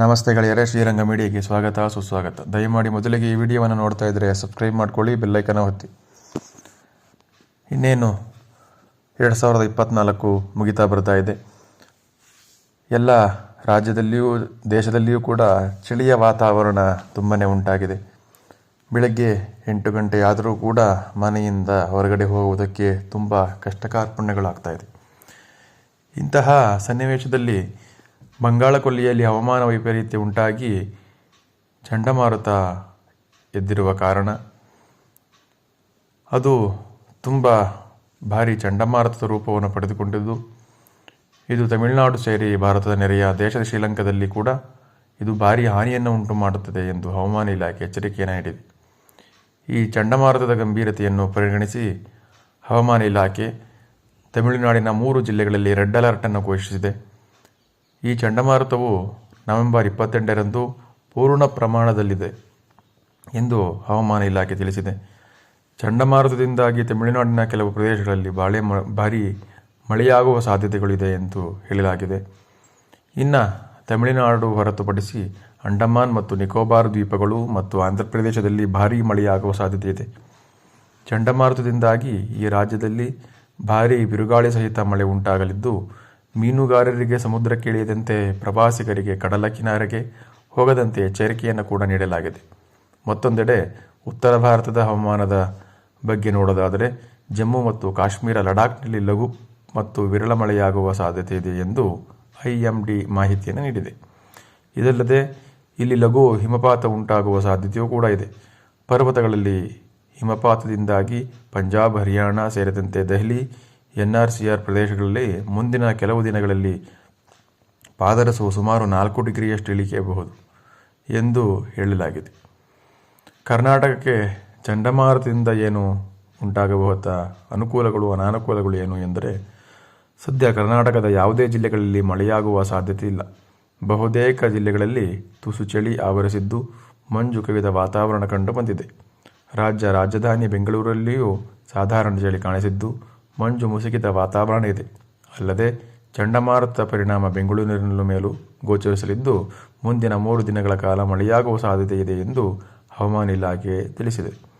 ನಮಸ್ತೆ ಗೆಳೆಯರೆ, ಶ್ರೀರಂಗ ಮೀಡಿಯಾಗೆ ಸ್ವಾಗತ, ಸುಸ್ವಾಗತ. ದಯಮಾಡಿ ಮೊದಲಿಗೆ ಈ ವಿಡಿಯೋವನ್ನು ನೋಡ್ತಾ ಇದ್ದರೆ ಸಬ್ಸ್ಕ್ರೈಬ್ ಮಾಡ್ಕೊಳ್ಳಿ ಬೆಲ್ಲೈಕನ ಒತ್ತಿ. ಇನ್ನೇನು, ಎರಡು ಸಾವಿರದ ಇಪ್ಪತ್ತ್ನಾಲ್ಕು ಮುಗಿತಾ ಬರ್ತಾ ಇದೆ. ಎಲ್ಲ ರಾಜ್ಯದಲ್ಲಿಯೂ, ದೇಶದಲ್ಲಿಯೂ ಕೂಡ ಚಳಿಯ ವಾತಾವರಣ ತುಂಬಾ ಉಂಟಾಗಿದೆ. ಬೆಳಗ್ಗೆ ಎಂಟು ಗಂಟೆ ಆದರೂ ಕೂಡ ಮನೆಯಿಂದ ಹೊರಗಡೆ ಹೋಗುವುದಕ್ಕೆ ತುಂಬ ಕಷ್ಟ ಕಾರ್ಪಣ್ಯಗಳಾಗ್ತಾ ಇದೆ. ಇಂತಹ ಸನ್ನಿವೇಶದಲ್ಲಿ ಬಂಗಾಳ ಕೊಲ್ಲಿಯಲ್ಲಿ ಹವಾಮಾನ ವೈಪರೀತ್ಯ ಉಂಟಾಗಿ ಚಂಡಮಾರುತ ಎದ್ದಿರುವ ಕಾರಣ. ಅದು ತುಂಬ ಭಾರಿ ಚಂಡಮಾರುತದ ರೂಪವನ್ನು ಪಡೆದುಕೊಂಡಿದ್ದು, ಇದು ತಮಿಳುನಾಡು ಸೇರಿ ಭಾರತದ ನೆರೆಯ ದೇಶದ ಶ್ರೀಲಂಕಾದಲ್ಲಿ ಕೂಡ ಇದು ಭಾರಿ ಹಾನಿಯನ್ನು ಉಂಟು ಮಾಡುತ್ತದೆ ಎಂದು ಹವಾಮಾನ ಇಲಾಖೆ ಎಚ್ಚರಿಕೆಯನ್ನು ನೀಡಿದೆ. ಈ ಚಂಡಮಾರುತದ ಗಂಭೀರತೆಯನ್ನು ಪರಿಗಣಿಸಿ ಹವಾಮಾನ ಇಲಾಖೆ ತಮಿಳುನಾಡಿನ ಮೂರು ಜಿಲ್ಲೆಗಳಲ್ಲಿ ರೆಡ್ ಅಲರ್ಟನ್ನು ಘೋಷಿಸಿದೆ. ಈ ಚಂಡಮಾರುತವು ನವೆಂಬರ್ ಇಪ್ಪತ್ತೆಂಟರಂದು ಪೂರ್ಣ ಪ್ರಮಾಣದಲ್ಲಿದೆ ಎಂದು ಹವಾಮಾನ ಇಲಾಖೆ ತಿಳಿಸಿದೆ. ಚಂಡಮಾರುತದಿಂದಾಗಿ ತಮಿಳುನಾಡಿನ ಕೆಲವು ಪ್ರದೇಶಗಳಲ್ಲಿ ಬಾಳೆ ಮ, ಭಾರೀ ಮಳೆಯಾಗುವ ಸಾಧ್ಯತೆಗಳಿದೆ ಎಂದು ಹೇಳಲಾಗಿದೆ. ಇನ್ನು ತಮಿಳುನಾಡು ಹೊರತುಪಡಿಸಿ ಅಂಡಮಾನ್ ಮತ್ತು ನಿಕೋಬಾರ್ ದ್ವೀಪಗಳು ಮತ್ತು ಆಂಧ್ರಪ್ರದೇಶದಲ್ಲಿ ಭಾರೀ ಮಳೆಯಾಗುವ ಸಾಧ್ಯತೆ ಇದೆ. ಚಂಡಮಾರುತದಿಂದಾಗಿ ಈ ರಾಜ್ಯದಲ್ಲಿ ಭಾರೀ ಬಿರುಗಾಳಿ ಸಹಿತ ಮಳೆ ಉಂಟಾಗಲಿದ್ದು ಮೀನುಗಾರರಿಗೆ ಸಮುದ್ರಕ್ಕೆ ಇಳಿಯದಂತೆ ಪ್ರವಾಸಿಗರಿಗೆ ಕಡಲ ಕಿನಾರೆಗೆ ಹೋಗದಂತೆ ಎಚ್ಚರಿಕೆಯನ್ನು ಕೂಡ ನೀಡಲಾಗಿದೆ. ಮತ್ತೊಂದೆಡೆ ಉತ್ತರ ಭಾರತದ ಹವಾಮಾನದ ಬಗ್ಗೆ ನೋಡೋದಾದರೆ ಜಮ್ಮು ಮತ್ತು ಕಾಶ್ಮೀರ ಲಡಾಖ್ನಲ್ಲಿ ಲಘು ಮತ್ತು ವಿರಳ ಮಳೆಯಾಗುವ ಸಾಧ್ಯತೆ ಇದೆ ಎಂದು ಐ ಎಂ ಮಾಹಿತಿಯನ್ನು ನೀಡಿದೆ. ಇದಲ್ಲದೆ ಇಲ್ಲಿ ಲಘು ಹಿಮಪಾತ ಉಂಟಾಗುವ ಸಾಧ್ಯತೆಯೂ ಕೂಡ ಇದೆ. ಪರ್ವತಗಳಲ್ಲಿ ಹಿಮಪಾತದಿಂದಾಗಿ ಪಂಜಾಬ್, ಹರಿಯಾಣ ಸೇರಿದಂತೆ ದೆಹಲಿ ಎನ್ಆರ್ಸಿಆರ್ ಪ್ರದೇಶಗಳಲ್ಲಿ ಮುಂದಿನ ಕೆಲವು ದಿನಗಳಲ್ಲಿ ಪಾದರಸವು ಸುಮಾರು ನಾಲ್ಕು ಡಿಗ್ರಿಯಷ್ಟು ಇಳಿಕೆಯಬಹುದು ಎಂದು ಹೇಳಲಾಗಿದೆ. ಕರ್ನಾಟಕಕ್ಕೆ ಚಂಡಮಾರುತದಿಂದ ಏನು ಉಂಟಾಗಬಹುದ ಅನುಕೂಲಗಳು, ಅನಾನುಕೂಲಗಳು ಏನು ಎಂದರೆ, ಸದ್ಯ ಕರ್ನಾಟಕದ ಯಾವುದೇ ಜಿಲ್ಲೆಗಳಲ್ಲಿ ಮಳೆಯಾಗುವ ಸಾಧ್ಯತೆ ಇಲ್ಲ. ಬಹುತೇಕ ಜಿಲ್ಲೆಗಳಲ್ಲಿ ತುಸು ಚಳಿ ಆವರಿಸಿದ್ದು, ಮಂಜು ಕವಿದ ವಾತಾವರಣ ಕಂಡುಬಂದಿದೆ ರಾಜ್ಯ ರಾಜಧಾನಿ ಬೆಂಗಳೂರಲ್ಲಿಯೂ ಸಾಧಾರಣ ಚಳಿ ಕಾಣಿಸಿದ್ದು ಮಂಜು ಮುಸುಕಿದ ವಾತಾವರಣ ಇದೆ. ಅಲ್ಲದೆ ಚಂಡಮಾರುತ ಪರಿಣಾಮ ಬೆಂಗಳೂರಿನ ಮೇಲೂ ಗೋಚರಿಸಲಿದ್ದು, ಮುಂದಿನ ಮೂರು ದಿನಗಳ ಕಾಲ ಮಳೆಯಾಗುವ ಸಾಧ್ಯತೆ ಇದೆ ಎಂದು ಹವಾಮಾನ ಇಲಾಖೆ ತಿಳಿಸಿದೆ.